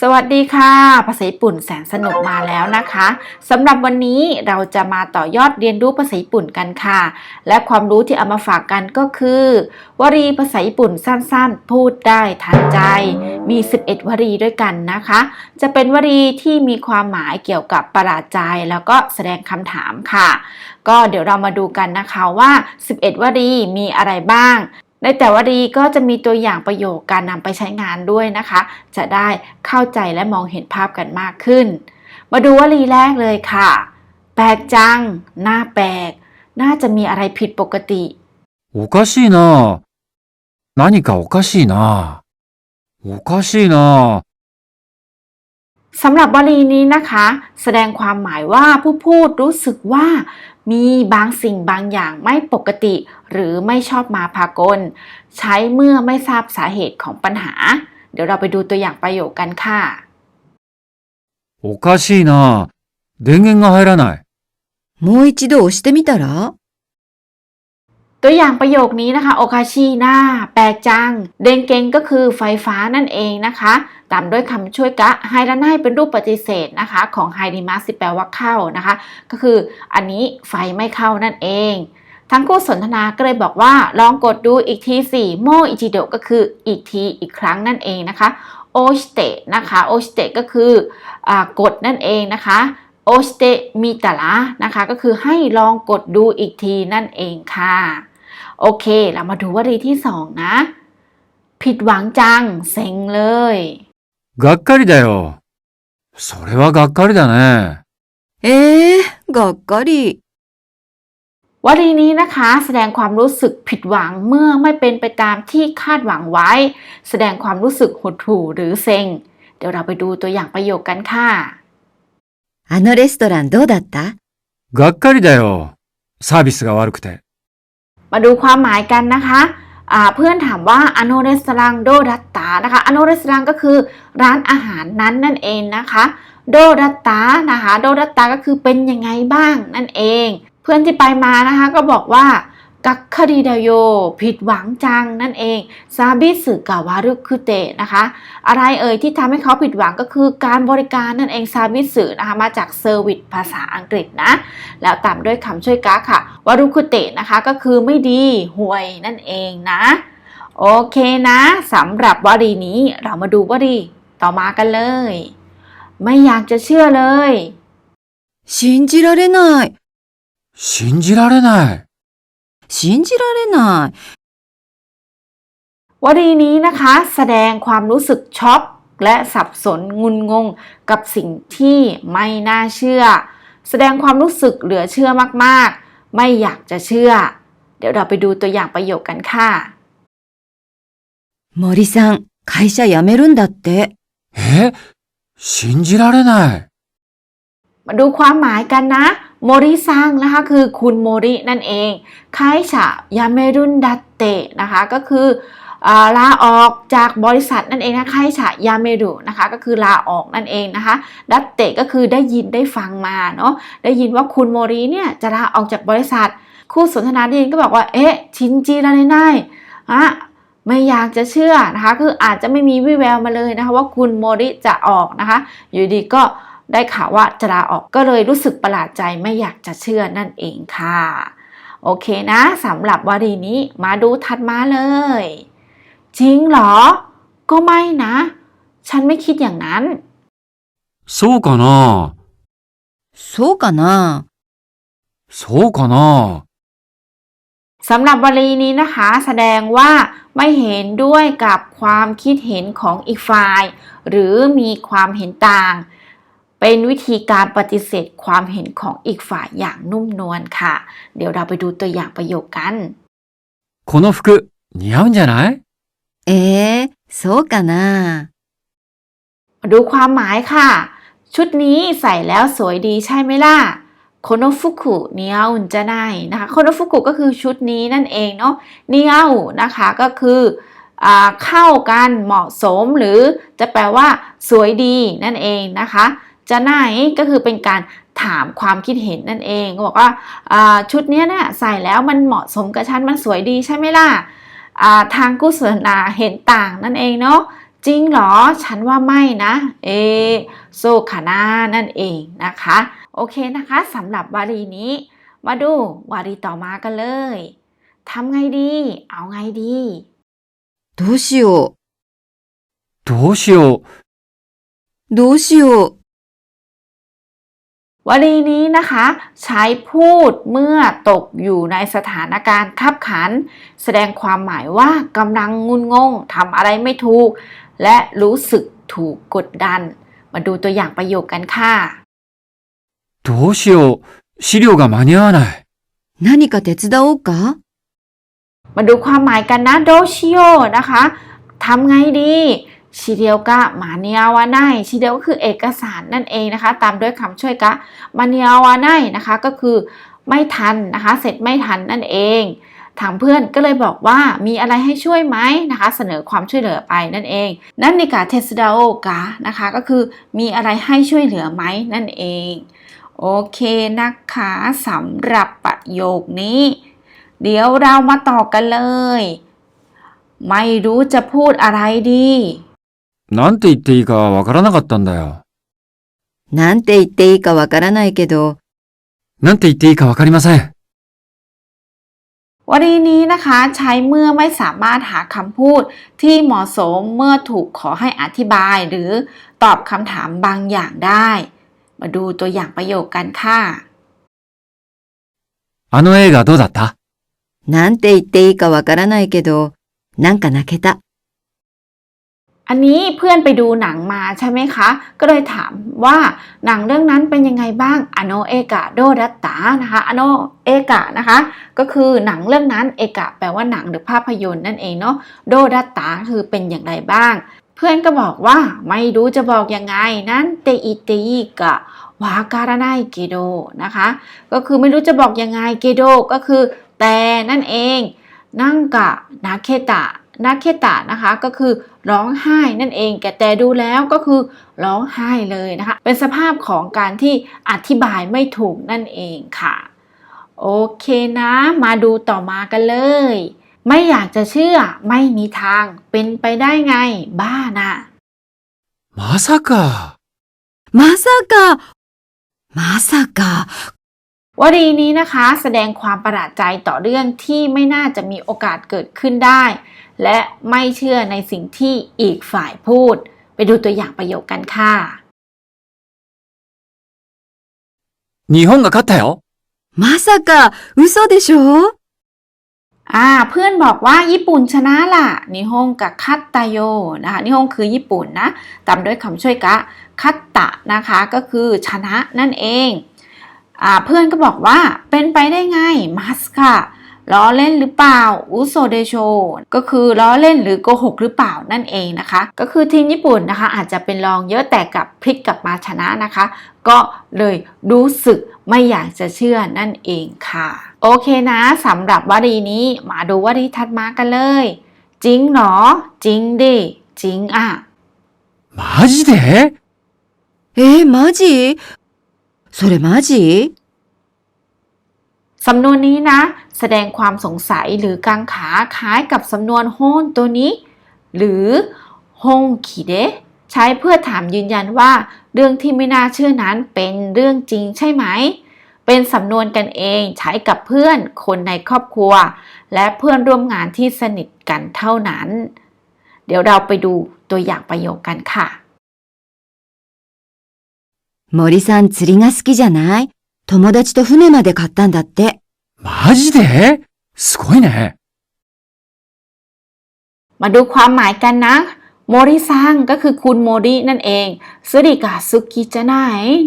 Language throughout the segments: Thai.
สวัสดีค่ะ ภาษาญี่ปุ่นแสนสนุกมาแล้วนะคะสำหรับวันนี้เราจะมาต่อยอดเรียนรู้ภาษาญี่ปุ่นกันค่ะ และความรู้ที่เอามาฝากกันก็คือ วลีภาษาญี่ปุ่นสั้นๆ พูดได้ทันใจ มี 11 วลีด้วยกันนะคะ จะเป็นวลีที่มีความหมายเกี่ยวกับประหลาดใจแล้วก็แสดงคำถามค่ะ ก็เดี๋ยวเรามาดูกันนะคะว่า 11 วลีมีอะไรบ้าง ในแต่วลีก็จะมีตัวอย่างประโยคการนำไปใช้งานด้วยนะคะ จะได้เข้าใจและมองเห็นภาพกันมากขึ้น มาดูวลีแรกเลยค่ะ แปลกจัง หน้าแปลก น่าจะมีอะไรผิดปกติ おかしいな何かおかしいなおかしいな สำหรับวลีนี้นะคะ แสดงความหมายว่าผู้พูดรู้สึกว่า มีบางสิ่งบางอย่างไม่ปกติ หรือไม่ชอบมาพากล ใช้เมื่อไม่ทราบสาเหตุของปัญหา เดี๋ยวเราไปดูตัวอย่างประโยคกันค่ะ おかしいな電源が入らない。もう一度押してみたら ตัวอย่างประโยคนี้นะคะโอคาชินาแปลกจัง เดงเกงก็คือไฟฟ้านั่นเองนะคะ ตามด้วยคำช่วยกะไฮระไนเป็นรูปปฏิเสธนะคะ ของไฮริมัสที่แปลว่าเข้านะคะ ก็คืออันนี้ไฟไม่เข้านั่นเอง ทั้งคู่สนทนาก็เลยบอกว่าลองกดดูอีกทีสิโมอิจิโดก็คืออีกทีอีกครั้งนั่นเองนะคะโอชเตนะคะโอชเตก็คืออกดนั่นเองนะคะโอชเตมิตาระนะคะ ก็คือให้ลองกดดูอีกทีนั่นเองค่ะ โอเค เรามาดูวลีที่สองนะ ผิดหวังจัง เซ็งเลย がっかりだよ。それはがっかりだね。えー、がっかり。วลีนี้นะคะ แสดงความรู้สึกผิดหวังเมื่อไม่เป็นไปตามที่คาดหวังไว้ แสดงความรู้สึกหดหู่หรือเซ็ง เดี๋ยวเราไปดูตัวอย่างประโยคกันค่ะ あのレストランどうだったがっかりだよ。サービスが悪くて。 มาดูความหมายกันนะคะเพื่อนถามว่าอโนเรสรังโดดัตตานะคะอโนเรสรังก็คือร้านอาหารนั้นนั่นเองนะคะโดดัตตานะคะโดดัตตาก็คือเป็นยังไงบ้างนั่นเอง เพื่อนที่ไปมานะคะก็บอกว่า กักคดีดโย ผิดหวังจังนั่นเองซาบิสึกาวารุคุเตะนะคะ อะไรเอ่ยที่ทำให้เขาผิดหวังก็คือการบริการนั่นเองซาบิสึนะคะมาจากเซอร์วิสภาษาอังกฤษนะ แล้วตามด้วยคำช่วยกะค่ะวารุคุเตะนะคะก็คือไม่ดีห่วยนั่นเองนะ โอเคนะสำหรับวลีนี้เรามาดูวลีต่อมากันเลย ไม่อยากจะเชื่อเลย 信じられない。信じられない。 信じられない。 วลีนี้นะคะ แสดงความรู้สึกช็อกและสับสนงุนงง กับสิ่งที่ไม่น่าเชื่อ แสดงความรู้สึกเหลือเชื่อมากๆ ไม่อยากจะเชื่อ เดี๋ยวเราไปดูตัวอย่างประโยคกันค่ะ 森さん、会社辞めるんだって。え信じられない。 มาดูความหมายกันนะ โมริซังนะคะคือคุณโมรินั่นเองคายฉะยาเมรุนดัตเตะนะคะก็คืออลาออกจากบริษัทนั่นเองนะคายฉะยาเมรุนะคะก็คือลาออกนั่นเองนะคะดัตเตะก็คือได้ยินได้ฟังมาเนาะได้ยินว่าคุณโมริเนี่ยจะลาออกจากบริษัท คู่สนทนาได้ยินก็บอกว่าเอ๊ะชินจีราเนไนอะไม่อยากจะเชื่อนะคะคืออาจจะไม่มีวิแววมาเลยนะคะว่าคุณโมริจะออกนะคะอยู่ดีก็ ได้ข่าวว่าจะลาออกก็เลยรู้สึกประหลาดใจไม่อยากจะเชื่อนั่นเองค่ะ โอเคนะสำหรับวลีนี้มาดูถัดมาเลย จริงเหรอ ก็ไม่นะ ฉันไม่คิดอย่างนั้น そうかなそうかなそうかな สำหรับวลีนี้นะคะ แสดงว่าไม่เห็นด้วยกับความคิดเห็นของอีกฝ่าย หรือมีความเห็นต่าง เป็นวิธีการปฏิเสธความเห็นของอีกฝ่ายอย่างนุ่มนวลค่ะ เดี๋ยวเราไปดูตัวอย่างประโยคกัน この服似合うんじゃないえー、そうかな มาดูความหมายค่ะ ชุดนี้ใส่แล้วสวยดีใช่ไหมล่ะโคโนฟุกุเนียวจะไนนะคะโคโนฟุกุก็คือชุดนี้นั่นเองเนาะเนียวนะคะก็คืออ่าเข้ากันเหมาะสมหรือจะแปลว่า สวยดีนั่นเองนะคะ จะไนก็คือเป็นการถามความคิดเห็นนั่นเองก็บอกว่าอ่าชุดเนี้ยเนี่ยใส่แล้วมันเหมาะสมกับฉันมันสวยดีใช่ไหมล่ะ อ่าทางกุศลนาเห็นต่างนั่นเองเนาะจริงเหรอ ฉันว่าไม่นะ เอโซคานานั่นเองนะคะ โอเคนะคะสำหรับวลีนี้ มาดูวลีต่อมากันเลยทำไงดี เอาไงดี どうしよう。どうしよう。どうしよう。 วลีนี้นะคะ ใช้พูดเมื่อตกอยู่ในสถานการณ์ขับขัน แสดงความหมายว่ากำลังงุนงงทำอะไรไม่ถูก และรู้สึกถูกกดดัน มาดูตัวอย่างประโยคกันค่ะ どうしよう。資料が間に合わない。何か手伝おうか มาดูความหมายกันนะโดชิโอนะคะทำไงดี ชิเดียวกะมาเนียวาไนชิเดียวก็คือเอกสารนั่นเองนะคะ ตามด้วยคำช่วยกะมาเนียวาไนนะคะก็คือไม่ทันนะคะ เสร็จไม่ทันนั่นเองทางเพื่อนก็เลยบอกว่ามีอะไรให้ช่วยไหมนะคะ เสนอความช่วยเหลือไปนั่นเอง นั่นนิกาเทสดาโอกะนะคะก็คือมีอะไรให้ช่วยเหลือไหมนั่นเอง โอเคนะคะสำหรับประโยคนี้ เดี๋ยวเรามาต่อกันเลย ไม่รู้จะพูดอะไรดี なんて言っていいかわからなかったんだよ。なんて言っていいかわからないけど、なんて言っていいかわかりません。 วันนี้นะคะ ใช้เมื่อไม่สามารถหาคำพูดที่เหมาะสมเมื่อถูกขอให้อธิบายหรือตอบคำถามบางอย่างได้ มาดูตัวอย่างประโยคกันค่ะ あの映画どうだったなんて言っていいかわからないけど、なんか泣けた。 อันนี้เพื่อนไปดูหนังมาใช่ไหมคะ ก็เลยถามว่าหนังเรื่องนั้นเป็นยังไงบ้างอโนเอกะโดดัตตานะคะอโนเอกะนะคะ ก็คือหนังเรื่องนั้นเอกะแปลว่าหนังหรือภาพยนตร์นั่นเองเนาะโดดัตตาคือเป็นอย่างไรบ้าง เพื่อนก็บอกว่าไม่รู้จะบอกยังไงนั้นเตอิเตอิกะวาการาไนเกโดนะคะ ก็คือไม่รู้จะบอกยังไงเกโดก็คือแต่นั่นเองนั่งกะนาเคตะนาเคตะนะคะก็คือ ร้องไห้นั่นเองแต่ดูแล้วก็คือร้องไห้เลยนะคะ เป็นสภาพของการที่อธิบายไม่ถูกนั่นเองค่ะ โอเคนะ มาดูต่อมากันเลย ไม่อยากจะเชื่อไม่มีทาง เป็นไปได้ไง บ้านะ่ะมาซากะมาซากะมาซากะวลีนี้นะคะ แสดงความประหลาดใจต่อเรื่องที่ไม่น่าจะมีโอกาสเกิดขึ้นได้ และไม่เชื่อในสิ่งที่อีกฝ่ายพูด ไปดูตัวอย่างประโยคกันค่ะ 日本が勝ったよ。まさか、嘘でしょ อ่าเพื่อนบอกว่าญี่ปุ่นชนะล่ะนิฮงกับคัตตาโยนะคะนิฮงคือญี่ปุ่นนะตามด้วยคำช่วยกะคัตตะนะคะก็คือชนะนั่นเองอ่าเพื่อนก็บอกว่าเป็นไปได้ไงมัสค่ะ ล้อเล่นหรือเปล่าอุโซเดโชก็คือล้อเล่นหรือโกหกหรือเปล่านั่นเองนะคะ ก็คือทีมญี่ปุ่นนะคะ อาจจะเป็นรองเยอะแต่กลับพลิกกลับมาชนะนะคะ ก็เลยรู้สึกไม่อยากจะเชื่อนั่นเองค่ะ โอเคนะสำหรับวลีนี้มาดูวลีถัดมากันเลย จริงเหรอ จริงดิ จริงอ่ะ マジでえー、マジそれマジ สำนวนนี้นะ แสดงความสงสัยหรือกังขาคล้ายกับสำนวนโฮนตัวนี้ หรือฮงคิเดะใช้เพื่อถามยืนยันว่า เรื่องที่ไม่น่าเชื่อนั้นเป็นเรื่องจริงใช่ไหม เป็นสำนวนกันเองใช้กับเพื่อนคนในครอบครัว และเพื่อนร่วมงานที่สนิทกันเท่านั้น เดี๋ยวเราไปดูตัวอย่างประโยคกันค่ะ 森さん釣りが好きじゃない友達と船まで買ったんだって。 マジですごいね。 มาดูความหมายกันนะ โมริซังก็คือคุณโมรินั่นเองสุดิกะซุกิจะไหน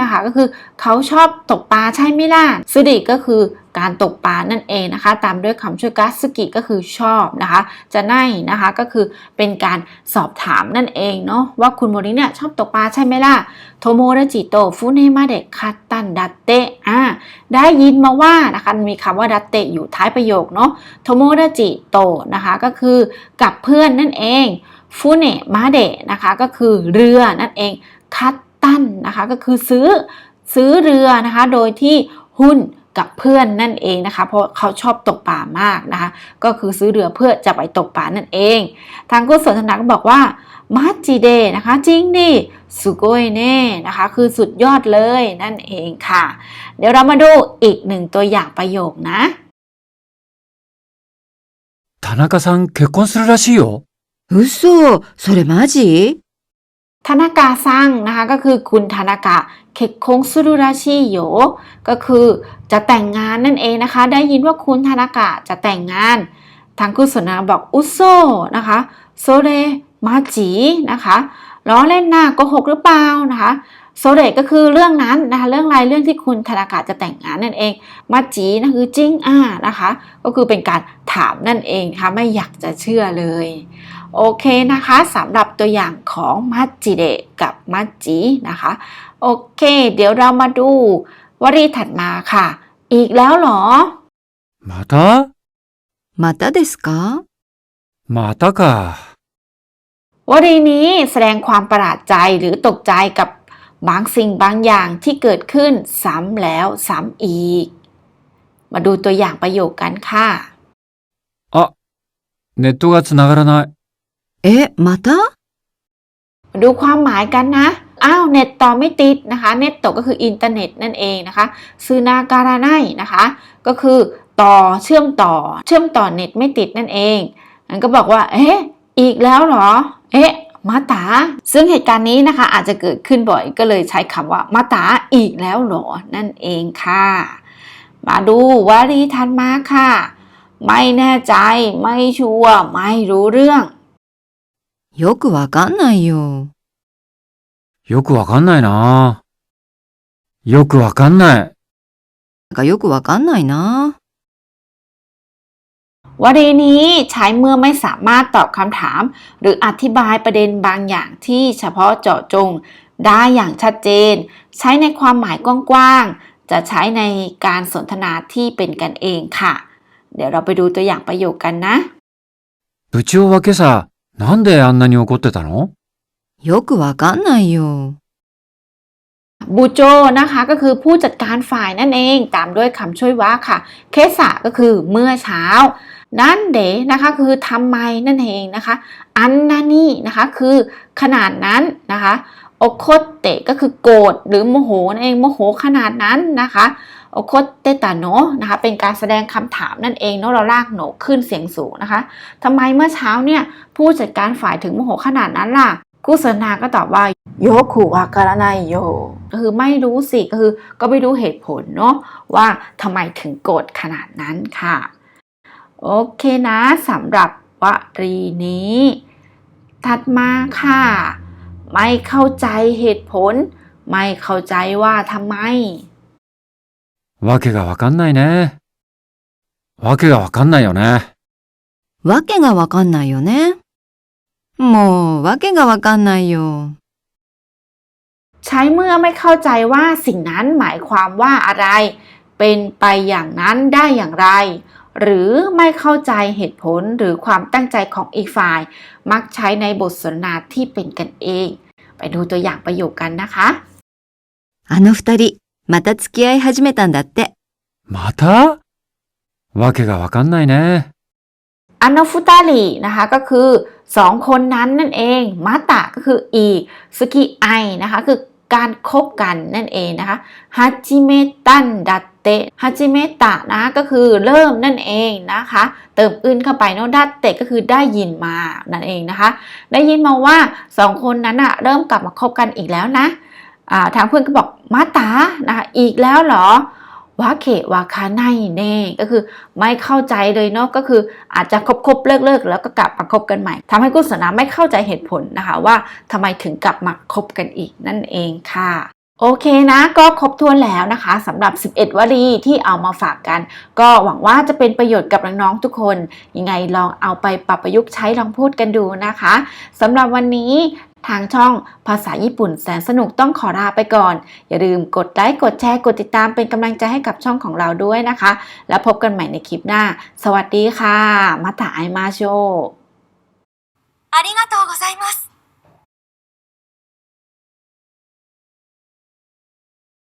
นะคะ ก็คือเขาชอบตกปลาใช่ไหมล่ะสุดิก็คือ การตกปลานั่นเองนะคะ ตามด้วยคำช่วยกัสกิก็คือชอบนะคะ จะไนนะคะก็คือเป็นการสอบถามนั่นเองเนาะว่าคุณโมริเนี่ยชอบตกปลาใช่ไหมล่ะโทโมระจิโตฟุเนมาเดะคาตันดัตเตะอ่าได้ยินมาว่านะคะมีคำว่าดัตเตะอยู่ท้ายประโยคเนาะโทโมระจิโตนะคะก็คือกับเพื่อนนั่นเองฟูเนะมาเดะนะคะก็คือเรือนั่นเองคัตตันนะคะก็คือซื้อซื้อเรือนะคะโดยที่หุ้น กับเพื่อนนั่นเองนะคะ เพราะเขาชอบตกปลามากนะคะ ก็คือซื้อเรือเพื่อจะไปตกปลานั่นเอง ทางคุณสนทนาก็บอกว่ามาจิเดนะคะ จริงดิสุโกยเน่นะคะ คือสุดยอดเลยนั่นเองค่ะ เดี๋ยวเรามาดูอีกหนึ่งตัวอย่างประโยคนะ 田中さん結婚するらしいよ。嘘、それマジ ธนากาซังนะคะก็คือคุณธนากะเคคงซุรุราชิโยก็คือจะแต่งงานนั่นเองนะคะ ได้ยินว่าคุณธนากะจะแต่งงาน ทางคุณสนาบอกอุโซนะคะโซเรมาจีนะคะล้อเล่นหน้าโกหกหรือเปล่านะคะ โซเดก็คือเรื่องนั้นนะคะเรื่องรายเรื่องที่คุณธนากาจะแต่งงานนั่นเองมาจีนะคือจริงอ่านะคะ ก็คือเป็นการถามนั่นเองค่ะไม่อยากจะเชื่อเลย โอเคนะคะสำหรับตัวอย่างของมาจิเดกับมาจจีนะคะโอเค เดี๋ยวเรามาดูวลีถัดมาค่ะ อีกแล้วหรอมาตามาตาเดสกามาตากาวลีนี้แสดงความประหลาดใจหรือตกใจกับ บางสิ่งบางอย่างที่เกิดขึ้นซ้ำแล้วซ้ำอีก มาดูตัวอย่างประโยคกันค่ะ あ、ネットがつながらない。え、また มาดูความหมายกันนะ อ้าว เน็ตต่อไม่ติดนะคะ เน็ตต่อก็คืออินเทอร์เน็ตนั่นเองนะคะซูนาการาไนนะคะ ก็คือต่อเชื่อมต่อ เชื่อมต่อเน็ตไม่ติดนั่นเองมันก็บอกว่า เอ๊ะ อีกแล้วเหรอ เอ๊ะ มาตา ซึ่งเหตุการณ์นี้นะคะ อาจจะเกิดขึ้นบ่อย ก็เลยใช้คำว่า มาตาอีกแล้วเหรอ นั่นเองค่ะ มาดูวลีถัดมาค่ะ ไม่แน่ใจ ไม่ชัวร์ ไม่รู้เรื่อง よくわかんないよ。よくわかんないな。よくわかんない。なんかよくわかんないな。 วลีนี้ใช้เมื่อไม่สามารถตอบคำถาม หรืออธิบายประเด็นบางอย่างที่เฉพาะเจาะจง ได้อย่างชัดเจน ใช้ในความหมายกว้างๆ จะใช้ในการสนทนาที่เป็นกันเองค่ะ เดี๋ยวเราไปดูตัวอย่างประโยคกันนะ 部長は今朝、なんであんなに怒ってたのよくわかんないよ。 บูโจนะคะก็คือผู้จัดการฝ่ายนั่นเองตามด้วยคำช่วยว่าค่ะ เคสะก็คือเมื่อเช้า นั่นเดนะคะคือทำไมนั่นเองนะคะ อันนานี่นะคะคือขนาดนั้นนะคะโอโคเตะก็คือโกรธหรือโมโหนั่นเองโมโหขนาดนั้นนะคะโอโคเตตาโนนะคะเป็นการแสดงคำถามนั่นเองเนาะเราลากโหนขึ้นเสียงสูงนะคะทำไมเมื่อเช้าเนี่ยผู้จัดการฝ่ายถึงโมโหขนาดนั้นล่ะกุศนาก็ตอบว่าโยคุวาการานายโยก็คือไม่รู้สิก็คือก็ไม่รู้เหตุผลเนาะว่าทำไมถึงโกรธขนาดนั้นค่ะ โอเคนะสำหรับวลีนี้ ถัดมาค่ะ ไม่เข้าใจเหตุผล ไม่เข้าใจว่าทำไม わけがわかんないね。わけがわかんないよね。わけがわかんないよね。もう、わけがわかんないよ。 ใช้เมื่อไม่เข้าใจว่าสิ่งนั้นหมายความว่าอะไร เป็นไปอย่างนั้นได้อย่างไร หรือไม่เข้าใจเหตุผลหรือความตั้งใจของอีกฝ่าย มักใช้ในบทสนทนาที่เป็นกันเอง ไปดูตัวอย่างประโยคกันนะคะ あの二人、また付き合い始めたんだって。またわけがわかんないね。 อันโนฟุตารินะคะก็คือสองคนนั้นนั่นเองมาตะก็คืออีสกิไอนะคะคือ การคบกันนั่นเองนะคะฮัจิเมตันดัตเตะฮัจิเมตะนะก็คือเริ่มนั่นเองนะคะ เติมอื่นเข้าไปเนาะดัตเตะก็คือได้ยินมานั่นเองนะคะ ได้ยินมาว่าสองคนนั้นอะเริ่มกลับมาคบกันอีกแล้วนะอ่าทางเพื่อนก็บอกมาตานะคะอีกแล้วเหรอ วาเควาคาไนเน่ก็คือไม่เข้าใจเลยเนาะก็คืออาจจะคบคบๆเลิกเลิกๆแล้วก็กลับมาคบกันใหม่ทำให้กุศลนาไม่เข้าใจเหตุผลนะคะว่าทำไมถึงกลับมาคบกันอีกนั่นเองค่ะ โอเคนะ ก็ครบถ้วนแล้วนะคะสำหรับ 11 วลีที่เอามาฝากกัน ก็หวังว่าจะเป็นประโยชน์กับน้องๆทุกคน ยังไงลองเอาไปปรับประยุกต์ใช้ลองพูดกันดูนะคะสำหรับวันนี้ทางช่องภาษาญี่ปุ่นแสนสนุกต้องขอลาไปก่อน อย่าลืมกดไลค์กดแชร์กดติดตามเป็นกำลังใจให้กับช่องของเราด้วยนะคะ แล้วพบกันใหม่ในคลิปหน้า สวัสดีค่ะ มาตาไอมาโช ありがとうございます。